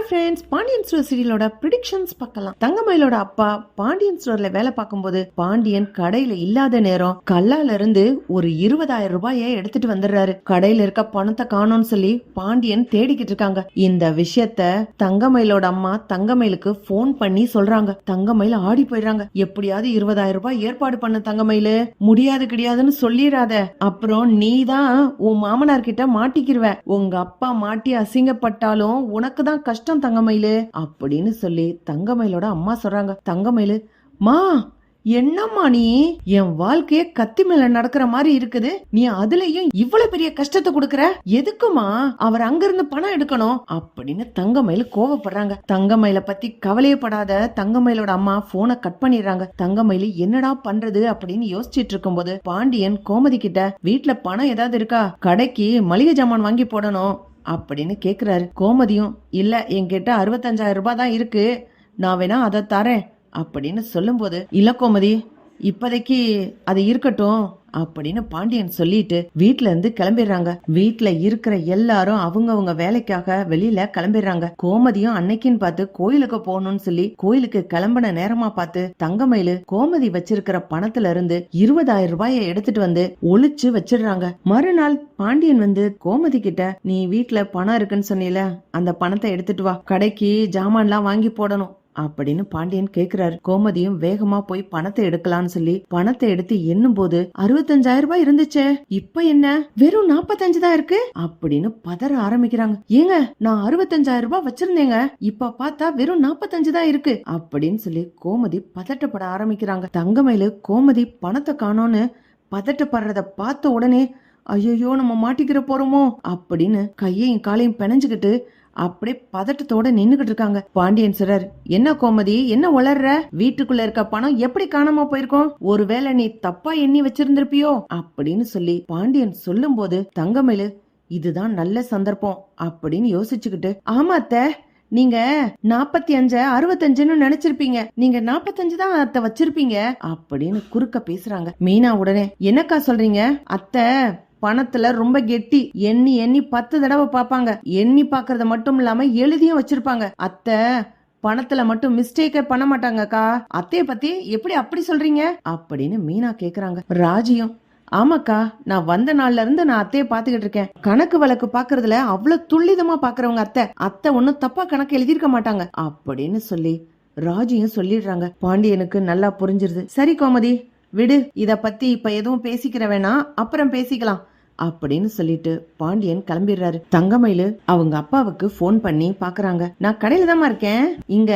Hi friends Pandian store சீரியலோட predictions பார்க்கலாம். தங்கமயிலோட அப்பா பாண்டியன் ஸ்டோர்ல வேலை பார்க்கும்போது பாண்டியன் கடையில இல்லாத நேரம் கல்லால இருந்து ஒரு இருபதாயிரம் ரூபாயை எடுத்துட்டு வந்துடுறாரு. கடையில இருக்க பணத்தை காணோம்னு சொல்லி பாண்டியன் தேடிக்கிட்டு இருக்காங்க. இந்த விஷயத்த தங்கமயிலோட அம்மா தங்கமயிலுக்கு போன் பண்ணி சொல்றாங்க. தங்கமயில் ஆடி போயிடுறாங்க. எப்படியாவது இருபதாயிரம் ரூபாய் ஏற்பாடு பண்ண தங்கமயிலு. முடியாது கிடையாதுன்னு சொல்லிடாத அப்புறம் நீ தான் உன் மாமனார் கிட்ட மாட்டிக்கிருவ. உங்க அப்பா மாட்டி அசிங்கப்பட்டாலும் உனக்கு தான் கஷ்டம் தங்கமயிலு அப்படின்னு சொல்லி தங்கமயிலோட அம்மா சொல்றாங்க. தங்கமயிலு மா என்னம்மா நீ? என் வாழ்க்கைய கத்தி மேல நடக்கிற மாதிரி இருக்குது. நீ அதுலயும் இவ்வளவு பெரிய கஷ்டத்தை கொடுக்கற? எதுக்குமா? அவர் அங்கிருந்து பணம் எடுக்கணும். அப்படின்னு தங்கமயில் கோவப்படுறாங்க. தங்கமயில பத்தி கவலையப்படாத. தங்கமயிலோட அம்மா போனை கட் பண்ணிடுறாங்க. தங்கமயில் என்னடா பண்றது? அப்படின்னு யோசிச்சிட்டு இருக்கும்போது பாண்டியன் கோமதி கிட்ட வீட்டுல பணம் ஏதாவது இருக்கா? கடைக்கு மளிகை ஜாமான் வாங்கி போடணும். அப்படின்னு கேட்குறாரு கோமதியும் இல்லை என்கிட்ட அறுபத்தஞ்சாயிரம் ரூபாய் தான் இருக்கு. நான் வேணா அதை தரேன். அப்படின்னு சொல்லும்போது இல்ல கோமதி இப்போதைக்கு அது இருக்கட்டும் அப்படின்னு பாண்டியன் சொல்லிட்டு வீட்ல இருந்து கிளம்பிடுறாங்க. வீட்ல இருக்கிற எல்லாரும் அவங்கவுங்க வேலைக்காக வெளியில கிளம்பிடுறாங்க. கோமதியும் அன்னைக்குன்னு பார்த்து கோயிலுக்கு போகணும்னு சொல்லி கோயிலுக்கு கிளம்பின நேரமா பார்த்து தங்கமயிலு கோமதி வச்சிருக்கிற பணத்துல இருந்து இருபதாயிரம் ரூபாயை எடுத்துட்டு வந்து ஒளிச்சு வச்சிடுறாங்க. மறுநாள் பாண்டியன் வந்து கோமதி கிட்ட நீ வீட்ல பணம் இருக்குன்னு சொன்னீல அந்த பணத்தை எடுத்துட்டு வா. கடைக்கு ஜாமான்லாம் வாங்கி போடணும். அப்படின்னு பாண்டியன் கேக்குறாரு. கோமதியும் வேகமா போய் பணத்தை எடுக்கலாம்னு சொல்லி பணத்தை எடுத்து எண்ணும் போது அறுபத்தஞ்சாயிரம் ரூபாய் இருந்துச்சே இப்ப என்ன? வெறும் நாப்பத்தஞ்சு தான் இருக்கு? அப்படின்னு பதற ஆரம்பிக்கிறாங்க. ஏங்க நான் அறுபத்தஞ்சாயிரம் ரூபாய் வச்சிருந்தேங்க இப்ப பார்த்தா வெறும் நாப்பத்தஞ்சு தான் இருக்கு அப்படின்னு சொல்லி கோமதி பதட்டப்பட ஆரம்பிக்கிறாங்க. தங்கமயிலு கோமதி பணத்தை காணோன்னு பதட்டப்படுறத பார்த்த உடனே ஐயோ நம்ம மாட்டிக்கிற போறோமோ? அப்படின்னு கையையும் காலையும் பிணைஞ்சுக்கிட்டு அப்படியே பதட்டத்தோட நின்னுகிட்டு இருக்காங்க. பாண்டியன் சிறர் என்ன கோமதி என்ன உளர்ற? வீட்டுக்குள்ள இருக்க பணம் எப்படி காணாம போயிருக்கோம்? ஒருவேளை நீ தப்பா எண்ணி வச்சிருந்திருப்பியோ? அப்படின்னு சொல்லி பாண்டியன் சொல்லும் போது தங்கமேலு இதுதான் நல்ல சந்தர்ப்பம் அப்படின்னு யோசிச்சுக்கிட்டு ஆமா அத்தை நீங்க நாப்பத்தி அஞ்ச அறுபத்தஞ்சுன்னு நினைச்சிருப்பீங்க. நீங்க நாப்பத்தஞ்சு தான் அத்தை வச்சிருப்பீங்க அப்படின்னு குறுக்க பேசுறாங்க. மீனா உடனே என்னக்கா சொல்றீங்க? அத்தை பணத்துல ரொம்ப கெட்டி எண்ணி எண்ணி பத்து தடவை பாப்பாங்க எண்ணி பாக்குறத மட்டும் இல்லாம எழுதியும் வச்சிருப்பாங்க. அத்தை பணத்துல மட்டும் மிஸ்டேக்கே பண்ண மாட்டாங்கக்கா அத்தைய பத்தி எப்படி அப்படி சொல்றீங்க? அப்படின்னு மீனா கேக்குறாங்க. ராஜியும் ஆமாக்கா நான் வந்த நாள்ல இருந்து நான் அத்தைய பாத்துக்கிட்டு இருக்கேன். கணக்கு வழக்கு பாக்குறதுல அவ்வளவு துல்லிதமா பாக்குறவங்க அத்தை. அத்தை ஒன்னும் தப்பா கணக்கு எழுதியிருக்க மாட்டாங்க. அப்படின்னு சொல்லி ராஜியும் சொல்லிடுறாங்க. பாண்டியனுக்கு நல்லா புரிஞ்சிருது. சரி கோமதி விடு இதை பத்தி இப்ப எதுவும் பேசிக்கிற வேணாம் அப்புறம் பேசிக்கலாம் அப்படின்னு சொல்லிட்டு பாண்டியன் கிளம்பிடுறாரு. தங்கமயிலு அவங்க அப்பாவுக்கு ஃபோன் பண்ணி பாக்குறாங்க. நான் கடையில தான் இருக்கேன். இங்க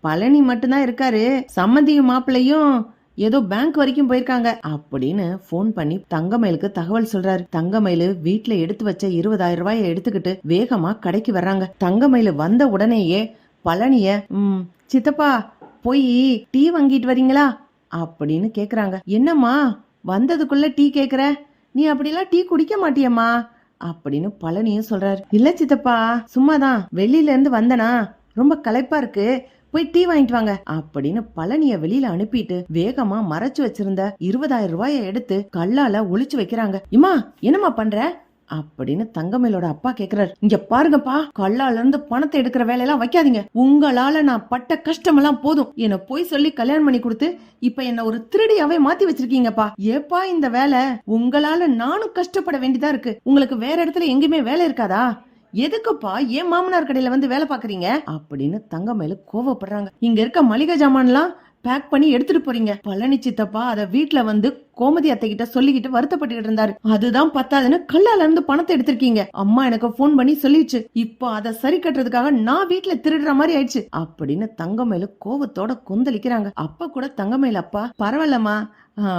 பழனி மட்டும்தான் இருக்காரு. சம்மந்தியும் மாப்பிள்ளையும் ஏதோ பேங்க் வரைக்கும் போயிருக்காங்க அப்படின்னு ஃபோன் பண்ணி தங்கமயிலுக்கு தகவல் சொல்றாரு. தங்கமயிலு வீட்டுல எடுத்து வச்ச இருபதாயிரம் ரூபாயை எடுத்துக்கிட்டு வேகமா கடைக்கு வர்றாங்க. தங்கமயிலு வந்த உடனேயே பழனிய ம் சித்தப்பா போய் டீ வாங்கிட்டு வரீங்களா? அப்படின்னு கேக்குறாங்க. என்னம்மா வந்ததுக்குள்ள டீ கேக்குற? நீ அப்படிலாம் டீ குடிக்க மாட்டியம்மா? அப்படின்னு பழனியும் சொல்றாரு. இல்ல சித்தப்பா சும்மாதான். வெளியில இருந்து வந்தனா ரொம்ப களைப்பா இருக்கு. போய் டீ வாங்கிட்டு வாங்க. அப்படின்னு பழனிய வெளியில அனுப்பிட்டு வேகமா மறைச்சு வச்சிருந்த இருபதாயிரம் ரூபாயை எடுத்து கல்லால ஒளிச்சு வைக்கிறாங்க. இம்மா என்னம்மா பண்ற? அப்படின்னு தங்கமேலோட அப்பா கேக்குறாரு. இங்க பாருங்கப்பா கல்லால இருந்து பணத்தை எடுக்கிற வேலையெல்லாம் வைக்காதீங்க. உங்களால நான் பட்ட கஷ்டமெல்லாம் போதும். என்ன போய் சொல்லி கல்யாணம் பண்ணி கொடுத்து இப்ப என்ன ஒரு திருடியாவே மாத்தி வச்சிருக்கீங்கப்பா. ஏப்பா இந்த வேலை? உங்களால நானும் கஷ்டப்பட வேண்டியதா இருக்கு. உங்களுக்கு வேற இடத்துல எங்கேயுமே வேலை இருக்காதா? எதுக்குப்பா ஏன் மாமனார் கடையில வந்து வேலை பாக்குறீங்க அப்படின்னு தங்கமேலு கோவப்படுறாங்க. இங்க இருக்க மளிகை ஜாமான்லாம் பேக் பண்ணி எடுத்துட்டு போறீங்க. பழனி சித்தப்பா அத வீட்ல வந்து கோமதி அத்தை கிட்ட சொல்லிக்கிட்டு வருத்தப்பட்டுக்கிட்டு இருந்தாரு. அதுதான் பத்தாதுன்னு கல்லால இருந்து பணத்தை எடுத்திருக்கீங்க. அம்மா எனக்கு போன் பண்ணி சொல்லிடுச்சு இப்போ அதை சரி கட்டுறதுக்காக நான் வீட்டுல திருடுற மாதிரி ஆயிடுச்சு. அப்படின்னு தங்கமேலு கோவத்தோட கொந்தளிக்கிறாங்க. அப்ப கூட தங்கமேல அப்பா பரவாயில்லம்மா.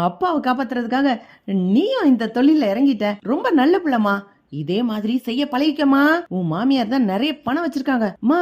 அப்பாவை காப்பாத்துறதுக்காக நீயும் இந்த தொழில இறங்கிட்ட. ரொம்ப நல்ல பிள்ளைமா இதே மாதிரி செய்ய பழகிக்கமா உன் மாமியார் தான் நிறைய பணம் வச்சிருக்காங்க. மா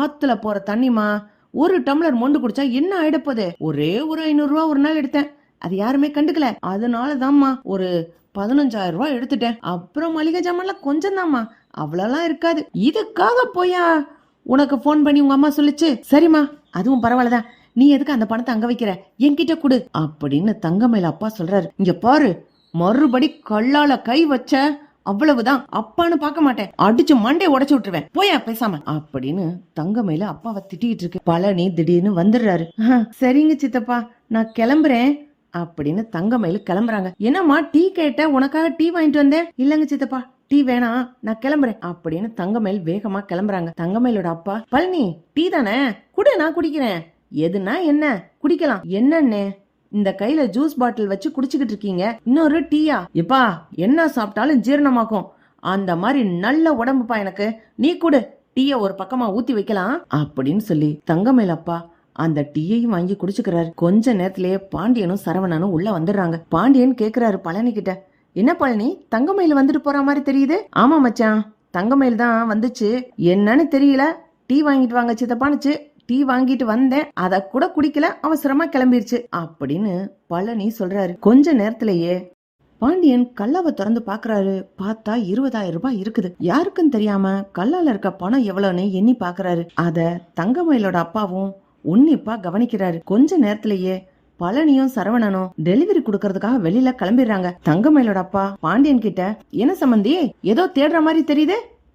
ஆத்துல போற தண்ணிமா ஒரு டம்ளர் மொண்டு குடிச்சா என்ன ஆயிடப்போதே ஒரே ஒரு ஐநூறு ரூபா ஒரு நாள் எடுத்தேன். அது யாருமே கண்டுக்கல. அதனாலதாம்மா ஒரு பதினஞ்சாயிரம் ரூபாய் எடுத்துட்டேன். அப்புறம் மளிகை ஜாமான்லாம் கொஞ்சம் தாம்மா அவ்வளோலாம் இருக்காது. இதுக்காக போயா? உனக்கு ஃபோன் பண்ணி உங்க அம்மா சொல்லிச்சு. சரிம்மா அதுவும் பரவாயில்லதான் நீ எதுக்கு அந்த பணத்தை அங்க வைக்கிற? என்கிட்ட கொடு. அப்படின்னு தங்கமயில அப்பா சொல்றாரு. இங்க பாரு மறுபடி கல்லால கை வச்ச அவ்வளவுதான். அப்பான்னு பார்க்க மாட்டேன். அடிச்சு மண்டை உடைச்சு விட்டுருவேன். போயா பேசாம. அப்படின்னு தங்கமையில அப்பாவை திட்டிட்டு இருக்கு. பழனி திடீர்னு வந்துடுறாரு. "ஆஹ், சரிங்க சித்தப்பா நான் கிளம்புறேன். அப்படின்னு தங்கமயில் கிளம்புறாங்க. என்னம்மா டீ கேட்ட உனக்காக டீ வாங்கிட்டு வந்தேன்? இல்லங்க சித்தப்பா டீ வேணாம். நான் கிளம்புறேன். அப்படின்னு தங்கமயில் வேகமா கிளம்புறாங்க. தங்கமயிலோட அப்பா பழனி டீ தானே? குடு நான் குடிக்கிறேன். எதுனா என்ன? குடிக்கலாம். என்னன்னு? இந்த கையில ஜூஸ் பாட்டில் வச்சு குடிச்சுக்கிட்டு இருக்கீங்க. இன்னொரு டீயா? எப்பா என்ன சாப்பிட்டாலும் ஜீரணமாக்கும் அந்த மாதிரி நல்ல உடம்புப்பா எனக்கு. நீ குடு. டீய ஒரு பக்கமா ஊத்தி வைக்கலாம். அப்படின்னு சொல்லி தங்கமேல் அப்பா அந்த டீயையும் வாங்கி குடிச்சுக்கிறாரு. கொஞ்ச நேரத்திலேயே பாண்டியனும் சரவணனும் உள்ள வந்துடுறாங்க. பாண்டியன் கேக்குறாரு பழனி கிட்ட என்ன பழனி? தங்கமயில் வந்துட்டு போற மாதிரி தெரியுது? ஆமா மச்சான் தங்கமயில் தான் வந்துச்சு. என்னன்னு தெரியல. டீ வாங்கிட்டு வாங்க சித்தப்பானுச்சு. டீ வாங்கிட்டு வந்தேன். அத கூட குடிக்கல அவசரமா கிளம்பிருச்சு. அப்படின்னு பழனி சொல்றாரு. கொஞ்ச நேரத்திலேயே பாண்டியன் கல்லாவை திறந்து பாக்குறாரு. பார்த்தா இருபதாயிரம் ரூபாய் இருக்குது. யாருக்குன்னு தெரியாம கல்லால இருக்க பணம் எவ்வளவுன்னு எண்ணி பாக்குறாரு. அத தங்கமயிலோட அப்பாவும் உன்னிப்பா கவனிக்கிறாரு. கொஞ்ச நேரத்திலேயே பழனியும் சரவணனும் டெலிவரி கொடுக்கறதுக்காக வெளியில கிளம்பிடுறாங்க. தங்கமயிலோட அப்பா பாண்டியன் கிட்ட என்ன சம்பந்தி? ஏதோ தேடுற மாதிரி தெரியுது?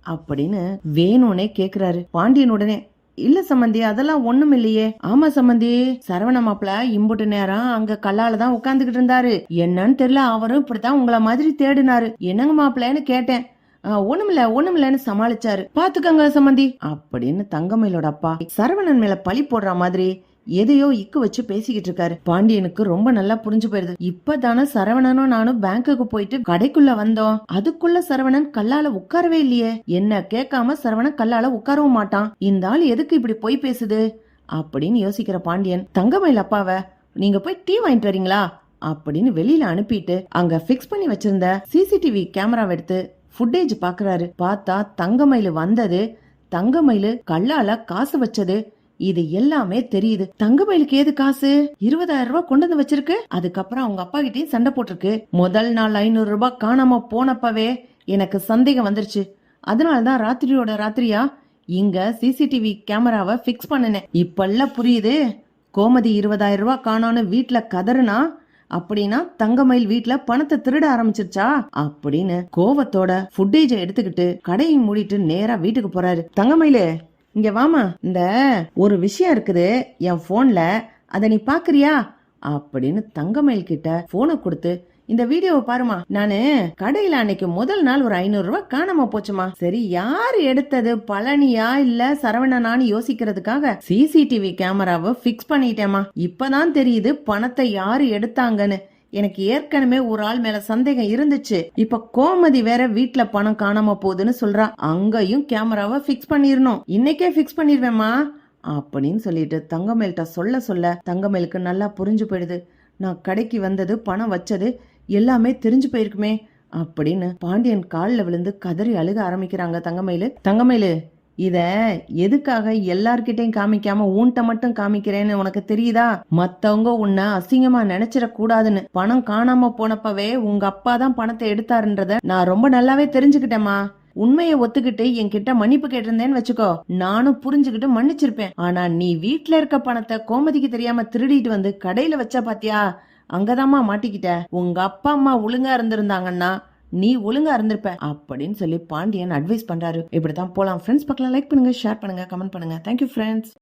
அப்படின்னு வேணும்னே கேக்குறாரு. பாண்டியன் உடனே இல்ல சம்பந்தி அதெல்லாம் ஒண்ணும் இல்லையே. ஆமா சம்பந்தி சரவண மாப்பிள இம்புட்டு நேரம் அங்க கல்லால தான் உட்காந்துக்கிட்டு இருந்தாரு. என்னன்னு தெரியல அவரும் இப்படித்தான் உங்களை மாதிரி தேடினாரு. என்னங்க மாப்பிள்ளன்னு கேட்டேன். ஒண்ணுமில்ல ஒண்ணுமில்லன்னு சமாளிச்சாரு. பாத்துக்கங்க சம்பந்தி அப்படின்னு தங்கமயிலோட அப்பா சரவணன் மேல பழி போடுற மாதிரி எதையோ இக்கு வச்சு பேசிக்கிட்டு இருக்காரு பாண்டியனுக்கு ரொம்ப நல்லா புரிஞ்சு போயிருது. இப்பதானே சரவணனும் நானும் பேங்க்குக்கு போயிட்டு கடைக்குள்ள வந்தோம். அதுக்குள்ள சரவணன் கல்லால உட்காரவே இல்லையே. என்ன கேட்காம சரவணன் கல்லால உட்காரவும் மாட்டான். இந்த ஆள் எதுக்கு இப்படி போய் பேசுது? அப்படின்னு யோசிக்கிற பாண்டியன் தங்கமயில் அப்பாவ நீங்க போய் டீ வாங்கிட்டு வரீங்களா? அப்படின்னு வெளியில அனுப்பிட்டு அங்க ஃபிக்ஸ் பண்ணி வச்சிருந்த சிசிடிவி கேமராவை எடுத்து ஃபுட்டேஜ் பாக்குறாரு. பார்த்தா தங்கமயில் வந்தது. தங்கமயில் கல்லால காசு வச்சது. இது எல்லாமே தெரியுது. தங்கமயிலுக்கு ஏது காசு? இருபதாயிரம் ரூபாய் கொண்டு வந்து வச்சிருக்கு. அதுக்கப்புறம் அவங்க அப்பா கிட்டயும் சண்டை போட்டிருக்கு. முதல் நாள் ஐநூறு ரூபாய் காணாம போனப்பவே எனக்கு சந்தேகம் வந்துருச்சு. அதனாலதான் ராத்திரியோட ராத்திரியா? இங்க சிசிடிவி கேமராவை ஃபிக்ஸ் பண்ணினேன். இப்பெல்லாம் புரியுது. கோமதி இருபதாயிரம் ரூபாய் காணோன்னு வீட்டுல கதறுனா அப்படின்னா தங்கமயில் வீட்ல பணத்தை திருட ஆரம்பிச்சிருச்சா? அப்படின்னு கோவத்தோட ஃபுட்டேஜ எடுத்துக்கிட்டு கடையை மூடிட்டு நேரா வீட்டுக்கு போறாரு. தங்கமயிலு இங்க வாமா. இந்த ஒரு விஷயம் இருக்குது. என் போன்ல அத நீ பாக்குறியா? அப்படின்னு தங்கமயில் கிட்ட போனை கொடுத்து இந்த வீடியோவை பாருமா. நானு கடையில அன்னைக்கு முதல் நாள் ஒரு ஐநூறு ரூபாய் காணாம போச்சுமா. சரி யார் எடுத்தது? பழனியா இல்ல சரவணனான்னு யோசிக்கிறதுக்காக சிசிடிவி கேமராவை பிக்ஸ் பண்ணிட்டேமா இப்பதான் தெரியுது பணத்தை யாரு எடுத்தாங்கன்னு. எனக்கு ஏற்கனவே ஒரு ஆள் மேல சந்தேகம் இருந்துச்சு. இப்ப கோமதி வேற வீட்ல பணம் காணாம போகுதுன்னு சொல்றா. அங்கேயும் கேமராவை பிக்ஸ் பண்ணிரணும். இன்னைக்கே பிக்ஸ் பண்ணிடுவேமா அப்படின்னு சொல்லிட்டு தங்கமேல்கிட்ட சொல்ல சொல்ல தங்கமேலுக்கு நல்லா புரிஞ்சு போயிடுது. நான் கடைக்கு வந்தது பணம் வச்சது எல்லாமே தெரிஞ்சு போயிருக்குமே. அப்படின்னு பாண்டியன் காலில் விழுந்து கதறி அழுக ஆரம்பிக்கிறாங்க தங்கமயிலு தங்கமயிலு இத எதுக்காக எல்லார்கிட்டையும் காமிக்காம உன்கிட்ட மட்டும் காமிக்கிறேன்னு உனக்கு தெரியுதா? மத்தவங்க உன்னை அசிங்கமா நினைச்சிட கூடாதுன்னு பணம் காணாம போனப்பவே உங்க அப்பா தான் பணத்தை எடுத்தாருன்றத நான் ரொம்ப நல்லாவே தெரிஞ்சுக்கிட்டேமா உண்மையை ஒத்துக்கிட்டு என்கிட்ட மன்னிப்பு கேட்டிருந்தேன்னு வச்சுக்கோ. நானும் புரிஞ்சுக்கிட்டு மன்னிச்சிருப்பேன். ஆனா நீ வீட்ல இருக்க பணத்தை கோமதிக்கு தெரியாம திருடிட்டு வந்து கடையில வச்சா பாத்தியா? அங்கதாம்மா மாட்டிக்கிட்ட. உங்க அப்பா அம்மா ஒழுங்கா இருந்திருந்தாங்கன்னா நீ ஒழுங்கா இருந்திருப்ப அப்படின்னு சொல்லி பாண்டியன் அட்வைஸ் பண்றாரு. இப்படித்தான் போலாம். ஃப்ரெண்ட்ஸ் பக்கம் லைக் பண்ணுங்க ஷேர் பண்ணுங்க கமெண்ட் பண்ணுங்க. Thank you friends